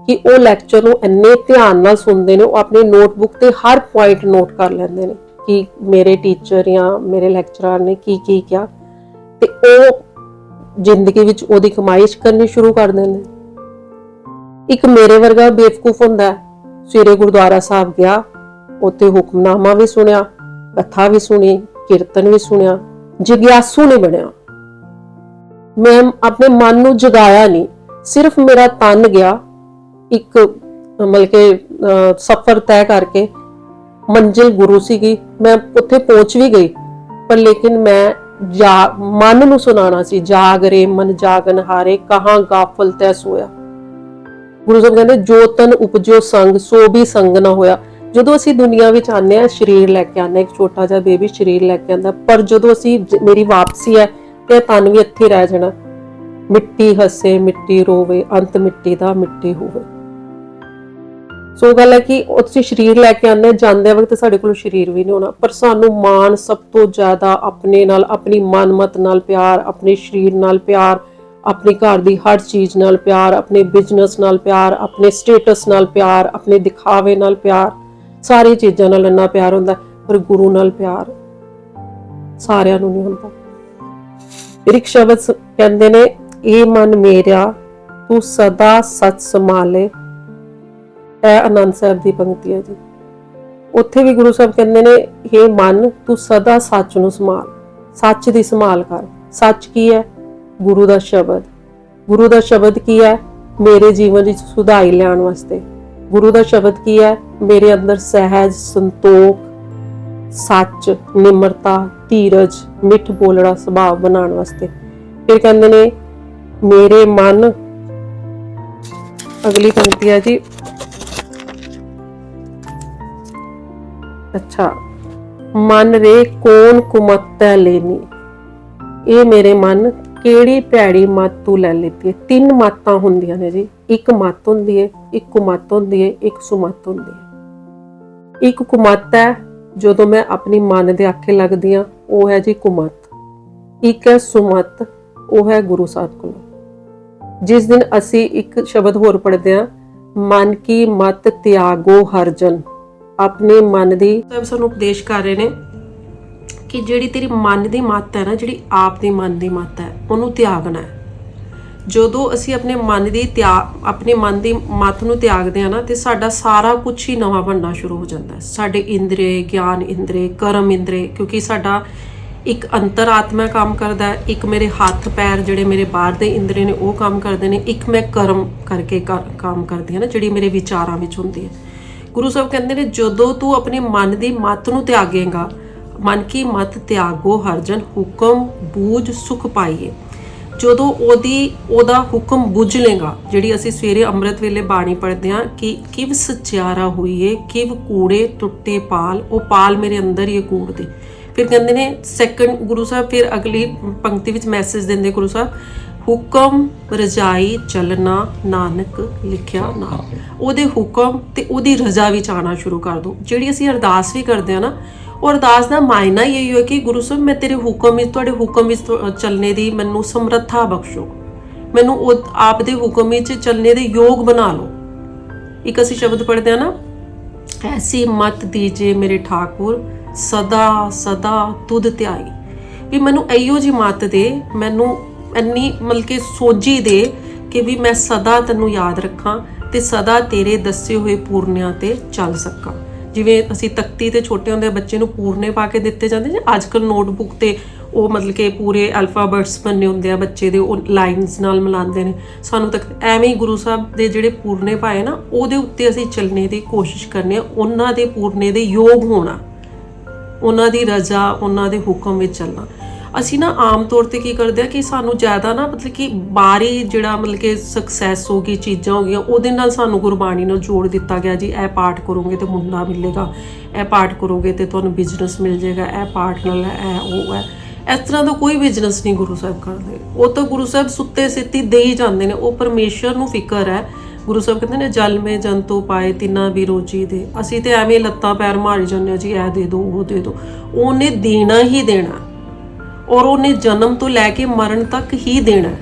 ਕਿ ਉਹ ਲੈਕਚਰ ਨੂੰ ਇੰਨੇ ਧਿਆਨ ਨਾਲ ਸੁਣਦੇ ਨੇ, ਉਹ ਆਪਣੀ ਨੋਟਬੁੱਕ ਤੇ ਹਰ ਪੁਆਇੰਟ ਨੋਟ ਕਰ ਲੈਂਦੇ ਨੇ ਕਿ ਮੇਰੇ ਟੀਚਰ ਜਾਂ ਮੇਰੇ ਲੈਕਚਰਰ ਨੇ ਕੀ ਕੀ ਕਿਹਾ। ਤੇ ਉਹ ਜ਼ਿੰਦਗੀ ਵਿੱਚ ਉਹਦੀ ਕਮਾਈਸ਼ ਕਰਨੀ ਸ਼ੁਰੂ ਕਰ ਦਿੰਦੇ ਇੱਕ ਮੇਰੇ ਵਰਗਾ ਬੇਵਕੂਫ ਹੁੰਦਾ ਹੈ। ਸਵੇਰੇ ਗੁਰਦੁਆਰਾ ਸਾਹਿਬ ਗਿਆ, ਉੱਥੇ ਹੁਕਮਨਾਮਾ ਵੀ ਸੁਣਿਆ, ਕਥਾ ਵੀ ਸੁਣੀ, ਕੀਰਤਨ ਵੀ ਸੁਣਿਆ, ਜਿਗਿਆਸੂ ਨਹੀਂ ਬਣਿਆ। ਮੈਂ ਆਪਣੇ ਮਨ ਨੂੰ ਜਗਾਇਆ ਨਹੀਂ। ਸਿਰਫ ਮੇਰਾ ਤਨ ਗਿਆ ਇੱਕ, ਮਤਲਬ ਕਿ ਸਫ਼ਰ ਤੈਅ ਕਰਕੇ ਮੰਜ਼ਿਲ ਗੁਰੂ ਸੀਗੀ। ਮੈਂ ਉੱਥੇ ਪਹੁੰਚ ਵੀ ਗਈ, ਪਰ ਲੇਕਿਨ ਮੈਂ ਜਾ, ਮਨ ਨੂੰ ਸੁਣਾਣਾ ਸੀ ਜਾਗਰੇ ਮਨ ਜਾਗਨ ਹਾਰੇ, ਕਹਾਂ ਗਾਫਲ ਤੈ ਸੋਇਆ। ਗੁਰੂ ਸਾਹਿਬ ਕਹਿੰਦੇ, ਜੋ ਤਨ ਉਪਜੋ ਸੰਗ, ਸੋ ਵੀ ਸੰਗ ਨਾ ਹੋਇਆ। ਜਦੋਂ ਅਸੀਂ ਦੁਨੀਆ ਵਿੱਚ ਆਨੇ ਆ ਸਰੀਰ ਲੈ ਕੇ ਆਨੇ ਇੱਕ ਛੋਟਾ ਜਿਹਾ ਬੇਬੀ ਸਰੀਰ ਲੈ ਕੇ ਆਂਦਾ ਪਰ ਜਦੋਂ ਅਸੀਂ ਮੇਰੀ ਵਾਪਸੀ ਹੈ, ਤੇ ਤਨ ਵੀ ਇੱਥੇ ਰਹਿ ਜਾਣਾ। ਮਿੱਟੀ ਹੱਸੇ, ਮਿੱਟੀ ਰੋਵੇ, ਅੰਤ ਮਿੱਟੀ ਦਾ ਮਿੱਟੀ ਹੋਵੇ। ਸੋ ਗੱਲ ਹੈ ਕਿ ਉੱਥੇ ਸਰੀਰ ਲੈ ਕੇ ਆਉਂਦੇ ਜਾਂਦੇ ਵਕਤ ਸਾਡੇ ਕੋਲ ਸਰੀਰ ਵੀ ਨਹੀਂ ਹੋਣਾ ਪਰ ਸਾਨੂੰ ਮਾਣ ਸਭ ਤੋਂ ਜ਼ਿਆਦਾ ਆਪਣੇ ਨਾਲ, ਆਪਣੀ ਮਨਮਤ ਨਾਲ ਪਿਆਰ, ਆਪਣੇ ਸਰੀਰ ਨਾਲ ਪਿਆਰ, ਆਪਣੇ ਘਰ ਦੀ ਹਰ ਚੀਜ਼ ਨਾਲ ਪਿਆਰ, ਆਪਣੇ ਬਿਜ਼ਨਸ ਨਾਲ ਪਿਆਰ, ਆਪਣੇ ਸਟੇਟਸ ਨਾਲ ਪਿਆਰ, ਆਪਣੇ ਦਿਖਾਵੇ ਨਾਲ ਪਿਆਰ। ਸਾਰੀ ਚੀਜ਼ਾਂ ਨਾਲ ਇੰਨਾ ਪਿਆਰ ਹੁੰਦਾ, ਪਰ ਗੁਰੂ ਨਾਲ ਪਿਆਰ ਸਾਰਿਆਂ ਨੂੰ ਨਹੀਂ ਹੁੰਦਾ। ਫਿਰ ਸ਼ਬਦ ਕਹਿੰਦੇ ਨੇ, ਇਹ ਮਨ ਮੇਰਾ ਤੂੰ ਸਦਾ ਸੱਚ ਸੰਭਾਲੇ ਇਹ ਆਨੰਦ ਸਾਹਿਬ ਦੀ ਪੰਕਤੀ ਹੈ ਜੀ। ਉੱਥੇ ਵੀ ਗੁਰੂ ਸਾਹਿਬ ਕਹਿੰਦੇ ਨੇ ਇਹ ਮਨ, ਤੂੰ ਸਦਾ ਸੱਚ ਨੂੰ ਸੰਭਾਲ, ਸੱਚ ਦੀ ਸੰਭਾਲ ਕਰ। ਸੱਚ ਕੀ ਹੈ? ਗੁਰੂ ਦਾ ਸ਼ਬਦ। ਗੁਰੂ ਦਾ ਸ਼ਬਦ ਕੀ ਹੈ? ਮੇਰੇ ਜੀਵਨ ਵਿੱਚ ਸੁਧਾਈ ਲਿਆਉਣ ਵਾਸਤੇ। ਗੁਰੂ ਦਾ ਸ਼ਬਦ ਕੀ ਹੈ? ਮੇਰੇ ਅੰਦਰ ਸਹਿਜ, ਸੰਤੋਖ, ਸੱਚ, ਨਿਮਰਤਾ, ਧੀਰਜ, ਮਿੱਠ ਬੋਲਣਾ, ਸੁਭਾਅ ਬਣਾਉਣ ਵਾਸਤੇ। ਫਿਰ ਕਹਿੰਦੇ ਨੇ, ਮੇਰੇ ਮਨ, ਅਗਲੀ ਪੰਕਤੀ ਹੈ ਜੀ ਅੱਛਾ, ਮਨ ਰੇ ਕੌਣ ਕੁਮਤੈ ਲੈਨੀ? ਇਹ ਮੇਰੇ ਮਨ ਕਿਹੜੀ ਭੈੜੀ ਮੱਤ ਤੂੰ ਲੈ ਲਿੱਤੀ ਤਿੰਨ ਮੱਤਾਂ ਹੁੰਦੀਆਂ ਨੇ ਜੀ। ਇੱਕ ਮੱਤ ਹੁੰਦੀ ਹੈ, ਇੱਕ ਕੁਮਤ ਹੁੰਦੀ ਹੈ, ਇੱਕ ਸੁਮਤ ਹੁੰਦੀ ਹੈ। ਇੱਕ ਕੁਮਤ ਹੈ, ਜਦੋਂ ਮੈਂ ਆਪਣੀ ਮਨ ਦੇ ਆਖੇ ਲੱਗਦੀ ਆ ਉਹ ਹੈ ਜੀ ਕੁਮਤ। ਇੱਕ ਹੈ ਸੁਮੱਤ, ਉਹ ਹੈ ਗੁਰੂ ਸਾਹਿਬ ਕੋਲ। ਜਿਸ ਦਿਨ ਅਸੀਂ ਇੱਕ ਸ਼ਬਦ ਹੋਰ ਪੜ੍ਹਦੇ ਆ ਮਨ ਕੀ ਮਤ ਤਿਆਗੋ ਹਰਜਨ। ਆਪਣੇ ਮਨ ਦੀ ਸਭ ਸਾਨੂੰ ਉਪਦੇਸ਼ ਕਰ ਰਹੇ ਨੇ ਕਿ ਜਿਹੜੀ ਤੇਰੀ ਮਨ ਦੀ ਮੱਤ ਹੈ ਨਾ, ਜਿਹੜੀ ਆਪ ਦੀ ਮਨ ਦੀ ਮੱਤ ਹੈ, ਉਹਨੂੰ ਤਿਆਗਣਾ ਹੈ। ਜਦੋਂ ਅਸੀਂ ਆਪਣੇ ਮਨ ਦੀ ਤਿਆਗ ਆਪਣੇ ਮਨ ਦੀ ਮੱਤ ਨੂੰ ਤਿਆਗਦੇ ਆ ਨਾ, ਤੇ ਸਾਡਾ ਸਾਰਾ ਕੁਝ ਹੀ ਨਵਾਂ ਬਣਨਾ ਸ਼ੁਰੂ ਹੋ ਜਾਂਦਾ ਹੈ। ਸਾਡੇ ਇੰਦਰੇ ਗਿਆਨ ਇੰਦਰੇ ਕਰਮ ਇੰਦਰੇ ਕਿਉਂਕਿ ਸਾਡਾ ਇੱਕ ਅੰਤਰਾਤਮਾ ਕੰਮ ਕਰਦਾ ਹੈ। ਇੱਕ ਮੇਰੇ ਹੱਥ, ਪੈਰ ਜਿਹੜੇ ਮੇਰੇ ਬਾਹਰ ਦੇ ਇੰਦਰੇ ਨੇ, ਉਹ ਕੰਮ ਕਰਦੇ ਨੇ। ਇੱਕ ਮੈਂ ਕਰਮ ਕਰਕੇ ਕਰ- ਕੰਮ ਕਰਦੀ ਹਾਂ ਨਾ, ਜਿਹੜੀ ਮੇਰੇ ਵਿਚਾਰਾਂ ਵਿੱਚ ਹੁੰਦੀ ਹੈ। ਗੁਰੂ ਸਾਹਿਬ ਕਹਿੰਦੇ ਨੇ, ਜਦੋਂ ਤੂੰ ਆਪਣੇ ਮਨ ਦੀ ਮੱਤ ਨੂੰ ਤਿਆਗੇਗਾ, ਮਨ ਕੀ ਮਤ ਤਿਆਗੋ ਹਰਜਨ ਹੁਕਮ ਬੂਝ ਸੁਖ ਪਾਈਏ। ਜਦੋਂ ਉਹਦੀ, ਉਹਦਾ ਹੁਕਮ ਬੁੱਝ ਲੇਗਾ, ਜਿਹੜੀ ਅਸੀਂ ਸਵੇਰੇ ਅੰਮ੍ਰਿਤ ਵੇਲੇ ਬਾਣੀ ਪੜ੍ਹਦੇ ਹਾਂ ਕਿ ਕਿਵ ਸਚਿਆਰਾ ਹੋਈਏ, ਕਿਵ ਕੂੜੇ ਟੁੱਟੇ ਪਾਲ, ਉਹ ਪਾਲ ਮੇਰੇ ਅੰਦਰ ਹੀ ਹੈ ਕੂੜ ਦੇ। ਫਿਰ ਕਹਿੰਦੇ ਨੇ ਸੈਕੰਡ ਗੁਰੂ ਸਾਹਿਬ, ਫਿਰ ਅਗਲੀ ਪੰਕਤੀ ਵਿੱਚ ਮੈਸੇਜ ਦਿੰਦੇ ਗੁਰੂ ਸਾਹਿਬ ਹੁਕਮ ਰਜਾਈ ਚੱਲਣਾ ਨਾਨਕ ਲਿਖਿਆ ਨਾ। ਉਹਦੇ ਹੁਕਮ ਤੇ ਉਹਦੀ ਰਜ਼ਾ ਵਿੱਚ ਆਣਾ ਸ਼ੁਰੂ ਕਰ ਦੋ। ਜਿਹੜੀ ਅਸੀਂ ਅਰਦਾਸ ਵੀ ਕਰਦੇ ਆ ਨਾ ਉਹ ਅਰਦਾਸ ਦਾ ਮਾਇਨਾ ਇਹੀ ਹੈ ਕਿ ਗੁਰੂ ਸਾਹਿਬ ਮੈਂ ਤੇਰੇ ਹੁਕਮ ਵਿੱਚ ਤੁਹਾਡੇ ਹੁਕਮ ਵਿੱਚ ਚੱਲਣੇ ਦੀ ਮੈਨੂੰ ਸਮਰੱਥਾ ਬਖਸ਼ੋ। ਮੈਨੂੰ ਉਹ ਆਪ ਦੇ ਹੁਕਮ ਵਿੱਚ ਚੱਲਣੇ ਦੇ ਯੋਗ ਬਣਾ ਲਓ। ਇੱਕ ਅਸੀਂ ਸ਼ਬਦ ਪੜ੍ਹਦੇ ਆ ਨਾ ਐਸੀ ਮਤ ਦੀਜੇ ਮੇਰੇ ਠਾਕੁਰ ਸਦਾ ਸਦਾ ਤੁਧ ਧਿਆਈ। ਵੀ ਮੈਨੂੰ ਐਯੋ ਜੀ ਮਤ ਦੇ ਮੈਨੂੰ ਇੰਨੀ ਮਤਲਬ ਕਿ ਸੋਝੀ ਦੇ ਕਿ ਵੀ ਮੈਂ ਸਦਾ ਤੈਨੂੰ ਯਾਦ ਰੱਖਾਂ ਤੇ ਸਦਾ ਤੇਰੇ ਦੱਸੇ ਹੋਏ ਪੂਰਨਿਆਂ ਤੇ ਚੱਲ ਸਕਾਂ। ਜਿਵੇਂ ਅਸੀਂ ਤਖਤੀ ਤੇ ਛੋਟੇ ਹੁੰਦੇ ਬੱਚੇ ਨੂੰ ਪੂਰਨੇ ਪਾ ਕੇ ਦਿੱਤੇ ਜਾਂਦੇ ਨੇ ਅੱਜ ਕੱਲ ਨੋਟਬੁੱਕ ਤੇ ਉਹ ਮਤਲਬ ਕਿ ਪੂਰੇ ਅਲਫਾਬੈਟਸ ਬੰਨੇ ਹੁੰਦੇ ਆ ਬੱਚੇ ਦੇ, ਉਹ ਲਾਈਨਸ ਨਾਲ ਮਿਲਾਉਂਦੇ ਨੇ। ਸਾਨੂੰ ਤੱਕ ਐਵੇਂ ਹੀ ਗੁਰੂ ਸਾਹਿਬ ਦੇ ਜਿਹੜੇ ਪੂਰਨੇ ਪਾਏ ਨਾ, ਉਹਦੇ ਉੱਤੇ ਅਸੀਂ ਚੱਲਣੇ ਦੀ ਕੋਸ਼ਿਸ਼ ਕਰਨੀ ਆ, ਉਹਨਾਂ ਦੇ ਪੂਰਨੇ ਦੇ ਯੋਗ ਹੋਣਾ, ਉਹਨਾਂ ਦੀ ਰਜ਼ਾ, ਉਹਨਾਂ ਦੇ ਹੁਕਮ ਵਿੱਚ ਚੱਲਣਾ। ਅਸੀਂ ਨਾ ਆਮ ਤੌਰ ਤੇ ਕੀ ਕਰਦੇ ਆ ਕਿ ਸਾਨੂੰ ਜ਼ਿਆਦਾ ਨਾ ਮਤਲਬ ਕਿ ਬਾਹਰੀ ਜਿਹੜਾ ਮਤਲਬ ਕਿ ਸਕਸੈਸ ਹੋ ਗਈ, ਚੀਜ਼ਾਂ ਹੋ ਗਈਆਂ, ਉਹਦੇ ਨਾਲ ਸਾਨੂੰ ਗੁਰਬਾਣੀ ਨਾਲ ਜੋੜ ਦਿੱਤਾ ਗਿਆ ਜੀ। ਇਹ ਪਾਠ ਕਰੋਗੇ ਤੇ ਮੁੰਡਾ ਮਿਲੇਗਾ, ਇਹ ਪਾਠ ਕਰੋਗੇ ਤੇ ਤੁਹਾਨੂੰ ਬਿਜ਼ਨਸ ਮਿਲ ਜਾਏਗਾ, ਇਹ ਪਾਠ ਨਾਲ ਇਹ ਉਹ ਹੈ। ਇਸ ਤਰ੍ਹਾਂ ਦਾ ਕੋਈ ਬਿਜ਼ਨਸ ਨਹੀਂ ਗੁਰੂ ਸਾਹਿਬ ਕਰਦੇ। ਉਹ ਤਾਂ ਗੁਰੂ ਸਾਹਿਬ ਸੁੱਤੇ ਸਿੱਤੀ ਦੇ ਹੀ ਜਾਂਦੇ ਨੇ। ਉਹ ਪਰਮੇਸ਼ਰ ਨੂੰ ਫਿਕਰ ਹੈ। ਗੁਰੂ ਸਾਹਿਬ ਕਹਿੰਦੇ ਨੇ, ਜਲ ਮੇ ਜੰਤੂ ਪਾਏ, ਤਿੰਨਾ ਵੀ ਰੋਜੀ ਦੇ। ਅਸੀਂ ਤੇ ਐਵੇਂ ਲੱਤਾਂ ਪੈਰ ਮਾਰੀ ਜਾਂਦੇ ਹਾਂ ਜੀ, ਇਹ ਦੇ ਦਿਓ ਉਹ ਦੇ ਦਿਓ ਉਹਨੇ ਦੇਣਾ ਹੀ ਦੇਣਾ। ਔਰ ਉਹਨੇ ਜਨਮ ਤੋਂ ਲੈ ਕੇ ਮਰਨ ਤੱਕ ਹੀ ਦੇਣਾ ਹੈ।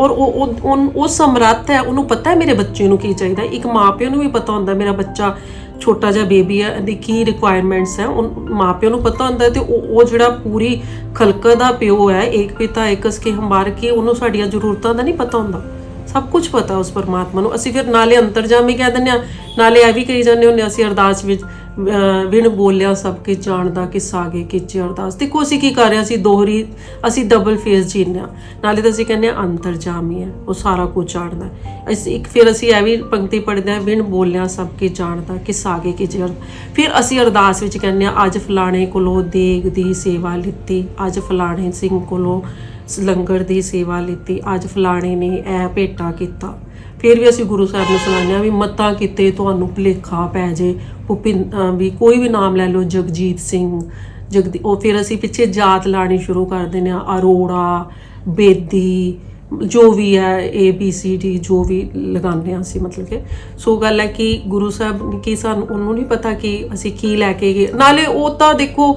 ਔਰ ਉਹ ਉਹ ਸਮਰੱਥ ਹੈ। ਉਹਨੂੰ ਪਤਾ ਹੈ ਮੇਰੇ ਬੱਚੇ ਨੂੰ ਕੀ ਚਾਹੀਦਾ ਹੈ। ਇੱਕ ਮਾਪਿਆਂ ਨੂੰ ਵੀ ਪਤਾ ਹੁੰਦਾ ਮੇਰਾ ਬੱਚਾ ਛੋਟਾ ਜਿਹਾ ਬੇਬੀ ਹੈ। ਇਹਦੀ ਕੀ ਰਿਕੁਆਇਰਮੈਂਟਸ ਹੈ। ਉਹ ਮਾਪਿਆਂ ਨੂੰ ਪਤਾ ਹੁੰਦਾ ਹੈ ਤੇ ਉਹ ਉਹ ਜਿਹੜਾ ਪੂਰੀ ਖਲਕ ਦਾ ਪਿਓ ਹੈ ਇੱਕ ਪਿਤਾ ਏਕਸ ਕੇ ਹਮਾਰ ਕੇ, ਉਹਨੂੰ ਸਾਡੀਆਂ ਜ਼ਰੂਰਤਾਂ ਦਾ ਨਹੀਂ ਪਤਾ ਹੁੰਦਾ। ਸਭ ਕੁਝ ਪਤਾ ਉਸ ਪਰਮਾਤਮਾ ਨੂੰ। ਅਸੀਂ ਫਿਰ ਨਾਲੇ ਅੰਤਰਜਾਮੀ ਕਹਿ ਦਿੰਦੇ ਆ ਨਾਲੇ ਇਹ ਵੀ ਕਹੀ ਜਾਂਦੇ ਹੁੰਦੇ ਹਾਂ, ਅਸੀਂ ਅਰਦਾਸ ਵਿੱਚ ਵਿਣ ਬੋਲਿਆ ਸਭ ਕੇ ਜਾਣਦਾ ਕਿਸ ਆਗੇ ਕੀਚੇ ਅਰਦਾਸ। ਦੇਖੋ ਅਸੀਂ ਕੀ ਕਰ ਰਹੇ ਹਾਂ? ਅਸੀਂ ਦੋਹਰੀ, ਅਸੀਂ ਡਬਲ ਫੇਸ ਜੀਨੇ ਆ ਨਾਲੇ ਤਾਂ ਅਸੀਂ ਕਹਿੰਦੇ ਆ ਅੰਤਰਜਾਮੀ ਹੈ, ਉਹ ਸਾਰਾ ਕੁਝ ਜਾਣਦਾ ਅਸੀਂ ਇੱਕ ਫਿਰ ਅਸੀਂ ਇਹ ਵੀ ਪੰਕਤੀ ਪੜ੍ਹਦੇ ਆ ਵਿਣ ਬੋਲਿਆ ਸਭ ਕੇ ਜਾਣਦਾ ਕਿਸ ਆਗੇ ਕੀਚੇ ਫਿਰ ਅਸੀਂ ਅਰਦਾਸ ਵਿੱਚ ਕਹਿੰਦੇ ਆ ਅੱਜ ਫਲਾਣੇ ਕੋਲੋਂ ਦੇਗ ਦੀ ਸੇਵਾ ਲਿੱਤੀ, ਅੱਜ ਫਲਾਣੇ ਸਿੰਘ ਕੋਲੋਂ ਲੰਗਰ ਦੀ ਸੇਵਾ ਲਿੱਤੀ, ਅੱਜ ਫਲਾਣੇ ਨੇ ਇਹ ਭੇਟਾ ਕੀਤਾ। ਫਿਰ ਵੀ ਅਸੀਂ ਗੁਰੂ ਸਾਹਿਬ ਨੂੰ ਸੁਣਾਉਂਦੇ ਹਾਂ ਵੀ ਮਤਾਂ ਕਿਤੇ ਤੁਹਾਨੂੰ ਭੁਲੇਖਾ ਪੈ ਜੇ। ਭੁਪਿੰ ਵੀ ਕੋਈ ਵੀ ਨਾਮ ਲੈ ਲਓ, ਜਗਜੀਤ ਸਿੰਘ, ਜਗਦੀ, ਉਹ ਫਿਰ ਅਸੀਂ ਪਿੱਛੇ ਜਾਤ ਲਾਣੀ ਸ਼ੁਰੂ ਕਰ ਦਿੰਦੇ ਆ ਅਰੋੜਾ, ਬੇਦੀ, ਜੋ ਵੀ ਹੈ ਏ ਬੀ ਸੀ ਡੀ ਜੋ ਵੀ ਲਗਾਉਂਦੇ ਹਾਂ ਅਸੀਂ ਮਤਲਬ ਕਿ। ਸੋ ਗੱਲ ਹੈ ਕਿ ਗੁਰੂ ਸਾਹਿਬ, ਕੀ ਸਾਨੂੰ ਉਹਨੂੰ ਨਹੀਂ ਪਤਾ ਕਿ ਅਸੀਂ ਕੀ ਲੈ ਕੇ ਗਏ। ਨਾਲੇ ਉਹ ਤਾਂ ਦੇਖੋ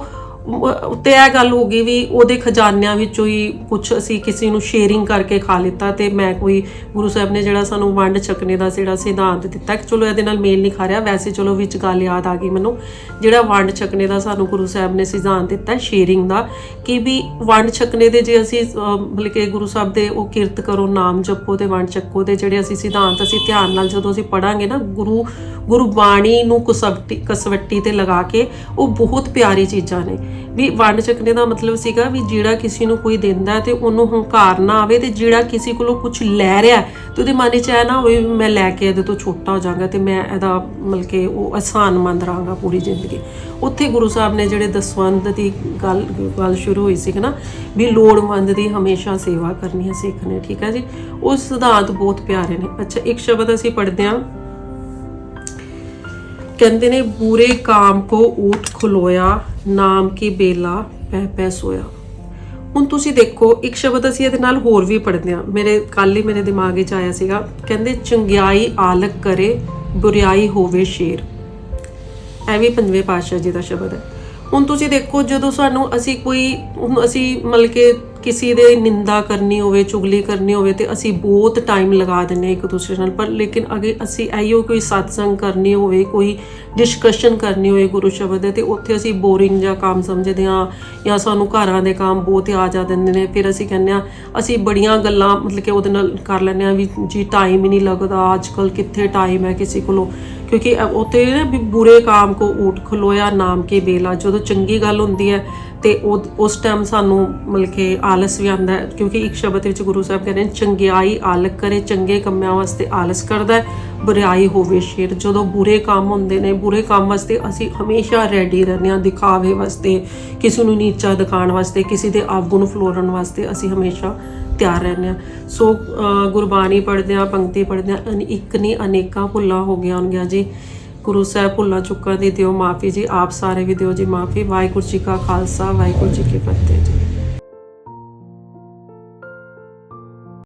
ਉੱਤੇ ਇਹ ਗੱਲ ਹੋ ਗਈ ਵੀ ਉਹਦੇ ਖਜ਼ਾਨਿਆਂ ਵਿੱਚੋਂ ਹੀ ਕੁਝ ਅਸੀਂ ਕਿਸੇ ਨੂੰ ਸ਼ੇਅਰਿੰਗ ਕਰਕੇ ਖਾ ਲਿੱਤਾ ਤੇ ਮੈਂ ਕੋਈ ਗੁਰੂ ਸਾਹਿਬ ਨੇ ਜਿਹੜਾ ਸਾਨੂੰ ਵੰਡ ਛਕਣੇ ਦਾ ਜਿਹੜਾ ਸਿਧਾਂਤ ਦਿੱਤਾ ਕਿ ਚਲੋ ਇਹਦੇ ਨਾਲ ਮੇਲ ਨਹੀਂ ਖਾ ਰਿਹਾ, ਵੈਸੇ ਚਲੋ ਵਿੱਚ ਗੱਲ ਯਾਦ ਆ ਗਈ ਮੈਨੂੰ, ਜਿਹੜਾ ਵੰਡ ਛਕਣੇ ਦਾ ਸਾਨੂੰ ਗੁਰੂ ਸਾਹਿਬ ਨੇ ਸਿਧਾਂਤ ਦਿੱਤਾ ਸ਼ੇਅਰਿੰਗ ਦਾ ਕਿ ਵੀ ਵੰਡ ਛਕਣੇ ਦੇ ਜੇ ਅਸੀਂ ਮਤਲਬ ਕਿ ਗੁਰੂ ਸਾਹਿਬ ਦੇ ਉਹ ਕਿਰਤ ਕਰੋ, ਨਾਮ ਜਪੋ ਤੇ ਵੰਡ ਛਕੋ ਦੇ ਜਿਹੜੇ ਅਸੀਂ ਸਿਧਾਂਤ ਅਸੀਂ ਧਿਆਨ ਨਾਲ ਜਦੋਂ ਅਸੀਂ ਪੜਾਂਗੇ ਨਾ ਗੁਰੂ, ਗੁਰਬਾਣੀ ਨੂੰ ਕਸਵੱਟੀ ਕਸਵੱਟੀ ਤੇ ਲਗਾ ਕੇ ਉਹ ਬਹੁਤ ਪਿਆਰੀ ਚੀਜ਼ਾਂ ਨੇ। ਵੀ ਵੰਡ ਚੱਕਣੇ ਦਾ ਮਤਲਬ ਸੀਗਾ ਵੀ ਜਿਹੜਾ ਕਿਸੇ ਨੂੰ ਕੋਈ ਦਿੰਦਾ ਤੇ ਉਹਨੂੰ ਹੰਕਾਰ ਨਾ ਆਵੇ ਤੇ ਜਿਹੜਾ ਕਿਸੇ ਕੋਲੋਂ ਕੁਝ ਲੈ ਰਿਹਾ ਤੇ ਉਹਦੇ ਮਨ 'ਚ ਇਹ ਨਾ ਹੋਵੇ ਵੀ ਮੈਂ ਲੈ ਕੇ ਇਹਦੇ ਤੋਂ ਛੋਟਾ ਹੋ ਜਾਵਾਂਗਾ ਤੇ ਮੈਂ ਇਹਦਾ ਮਤਲਬ ਕਿ ਉਹ ਆਸਾਨ ਮੰਦ ਰਹਾਂਗਾ ਪੂਰੀ ਜ਼ਿੰਦਗੀ। ਉੱਥੇ ਗੁਰੂ ਸਾਹਿਬ ਨੇ ਜਿਹੜੇ ਦਸਵੰਦ ਦੀ ਗੱਲ ਗੱਲ ਸ਼ੁਰੂ ਹੋਈ ਸੀ ਨਾ, ਵੀ ਲੋੜਵੰਦ ਦੀ ਹਮੇਸ਼ਾ ਸੇਵਾ ਕਰਨੀ ਹੈ ਸਿੱਖ ਨੇ ਠੀਕ ਹੈ ਜੀ? ਉਹ ਸਿਧਾਂਤ ਬਹੁਤ ਪਿਆਰੇ ਨੇ। ਅੱਛਾ, ਇੱਕ ਸ਼ਬਦ ਅਸੀਂ ਪੜ੍ਹਦੇ ਹਾਂ। ਕਹਿੰਦੇ ਨੇ, ਬੁਰੇ ਕਾਮ ਕੋ ਊਠ ਖਲੋਇਆ ਨਾਮ ਕੀ ਬੇਲਾ, ਪੈ ਪੈ ਸੋਇਆ। ਹੁਣ ਤੁਸੀਂ ਦੇਖੋ, ਇੱਕ ਸ਼ਬਦ ਅਸੀਂ ਇਹਦੇ ਨਾਲ ਹੋਰ ਵੀ ਪੜ੍ਹਦੇ ਹਾਂ। ਮੇਰੇ ਕੱਲ ਹੀ ਮੇਰੇ ਦਿਮਾਗ ਵਿੱਚ ਆਇਆ ਸੀਗਾ, ਕਹਿੰਦੇ, ਚੰਗਿਆਈ ਆਲਕ ਕਰੇ, ਬੁਰਿਆਈ ਹੋਵੇ ਸ਼ੇਰ। ਇਹ ਵੀ ਪੰਜਵੇਂ ਪਾਤਸ਼ਾਹ ਜੀ ਦਾ ਸ਼ਬਦ ਹੈ। ਹੁਣ ਤੁਸੀਂ ਦੇਖੋ, ਜਦੋਂ ਸਾਨੂੰ ਅਸੀਂ ਕੋਈ ਅਸੀਂ ਮਤਲਬ ਕਿ ਕਿਸੇ ਦੇ ਨਿੰਦਾ ਕਰਨੀ ਹੋਵੇ, ਚੁਗਲੀ ਕਰਨੀ ਹੋਵੇ ਤੇ ਅਸੀਂ ਬਹੁਤ ਟਾਈਮ ਲਗਾ ਦਿੰਨੇ ਹਾਂ ਇੱਕ ਦੂਸਰੇ ਨਾਲ। ਪਰ ਲੇਕਿਨ ਅਗੇ ਅਸੀਂ ਆਈਓ ਕੋਈ ਸਤਸੰਗ ਕਰਨੀ ਹੋਵੇ, ਕੋਈ ਡਿਸਕਸ਼ਨ ਕਰਨੀ ਹੋਵੇ ਗੁਰੂ ਸ਼ਬਦ ਦੇ ਤੇ ਉੱਥੇ ਅਸੀਂ ਬੋਰਿੰਗ ਜਾਂ ਕੰਮ ਸਮਝਦੇ ਹਾਂ ਜਾਂ ਸਾਨੂੰ ਘਰਾਂ ਦੇ ਕੰਮ ਬਹੁਤ ਆ ਜਾ ਦਿੰਦੇ ਨੇ। ਫਿਰ ਅਸੀਂ ਕਹਿੰਦੇ ਆ ਅਸੀਂ ਬੜੀਆਂ ਗੱਲਾਂ ਮਤਲਬ ਕਿ ਉਹਦੇ ਨਾਲ ਕਰ ਲੈਂਦੇ ਆ ਵੀ ਜੀ ਟਾਈਮ ਹੀ ਨਹੀਂ ਲੱਗਦਾ ਅੱਜ ਕੱਲ ਕਿੱਥੇ ਟਾਈਮ ਹੈ ਕਿਸੇ ਕੋਲੋਂ? ਕਿਉਂਕਿ ਉੱਥੇ ਨਾ ਵੀ ਬੁਰੇ ਕਾਮ ਕੋ ਊਟ ਖਲੋਇਆ ਨਾਮ ਕੇ ਬੇਲਾ। ਜਦੋਂ ਚੰਗੀ ਗੱਲ ਹੁੰਦੀ ਹੈ ਤੇ ਉਹ ਉਸ ਟਾਈਮ ਸਾਨੂੰ ਮਤਲਬ ਕਿ ਆਲਸ ਵੀ ਆਉਂਦਾ ਕਿਉਂਕਿ ਇੱਕ ਸ਼ਬਦ ਵਿੱਚ ਗੁਰੂ ਸਾਹਿਬ ਕਹਿੰਦੇ ਨੇ, ਚੰਗਿਆਈ ਆਲਕ ਕਰੇ, ਚੰਗੇ ਕੰਮਾਂ ਵਾਸਤੇ ਆਲਸ ਕਰਦਾ ਹੈ, ਬੁਰਾਈ ਹੋਵੇ ਸ਼ੇਰ। ਜਦੋਂ ਬੁਰੇ ਕੰਮ ਹੁੰਦੇ ਨੇ, ਬੁਰੇ ਕੰਮ ਵਾਸਤੇ ਅਸੀਂ ਹਮੇਸ਼ਾ ਰੈਡੀ ਰਹਿੰਦੇ ਹਾਂ, ਦਿਖਾਵੇ ਵਾਸਤੇ, ਕਿਸੇ ਨੂੰ ਨੀਚਾ ਦਿਖਾਉਣ ਵਾਸਤੇ, ਕਿਸੇ ਦੇ ਆਗੂ ਨੂੰ ਫਲੋਰਨ ਵਾਸਤੇ ਅਸੀਂ ਹਮੇਸ਼ਾ ਤਿਆਰ ਰਹਿੰਦੇ ਹਾਂ। ਸੋ ਗੁਰਬਾਣੀ ਪੜ੍ਹਦੇ ਹਾਂ, ਪੰਕਤੀ ਪੜ੍ਹਦੇ ਹਾਂ, ਅਨ- ਇੱਕ ਨਹੀਂ, ਅਨੇਕਾਂ ਭੁੱਲਾਂ ਹੋ ਗਈਆਂ ਹੋਣਗੀਆਂ ਜੀ। ਗੁਰੂ ਸਾਹਿਬ ਭੁੱਲਾਂ ਚੁੱਕਾਂ ਦੀ ਦਿਓ, ਮਾਫੀ ਜੀ, ਆਪ ਸਾਰੇ ਵੀ ਦਿਓ ਜੀ ਮਾਫੀ। ਵਾਹਿਗੁਰੂ ਜੀ ਕਾ ਖਾਲਸਾ, ਵਾਹਿਗੁਰੂ ਜੀ ਕੀ ਫਤਿਹ ਜੀ।